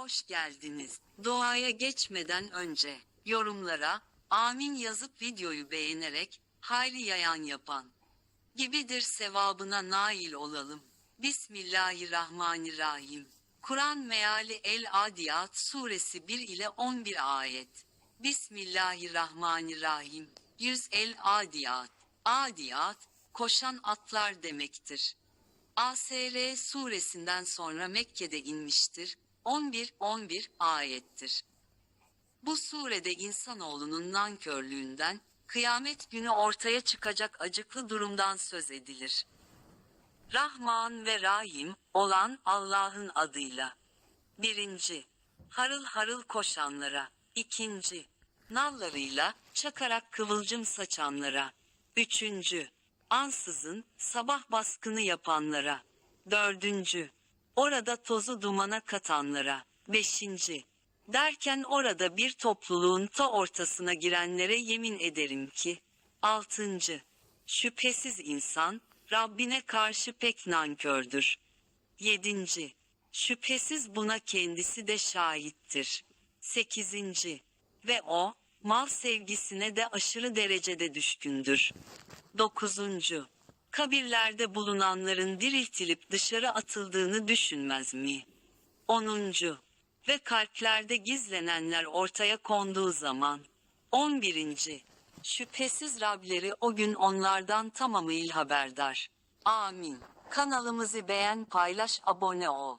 hoş geldiniz. Doğaya geçmeden önce yorumlara amin yazıp videoyu beğenerek hayli yayan yapan gibidir sevabına nail olalım. Bismillahirrahmanirrahim. Kur'an meali El Adiyat suresi 1 ile 11 ayet. Bismillahirrahmanirrahim. 100 El Adiyat. Adiyat, koşan atlar demektir. ASR suresinden sonra Mekke'de inmiştir. 11-11 ayettir. Bu surede insanoğlunun nankörlüğünden, kıyamet günü ortaya çıkacak acıklı durumdan söz edilir. Rahman ve Rahim olan Allah'ın adıyla. Birinci, harıl harıl koşanlara. İkinci, nallarıyla çakarak kıvılcım saçanlara. Üçüncü, ansızın sabah baskını yapanlara. Dördüncü, orada tozu dumana katanlara. Beşinci, derken orada bir topluluğun ta ortasına girenlere yemin ederim ki. Altıncı, şüphesiz insan, Rabbine karşı pek nankördür. Yedinci, şüphesiz buna kendisi de şahittir. Sekizinci, ve o, mal sevgisine de aşırı derecede düşkündür. Dokuzuncu, kabirlerde bulunanların diriltilip dışarı atıldığını düşünmez mi? Onuncu, ve kalplerde gizlenenler ortaya konduğu zaman. On birinci, şüphesiz Rableri o gün onlardan tamamıyla haberdar. Amin. Kanalımızı beğen paylaş abone ol.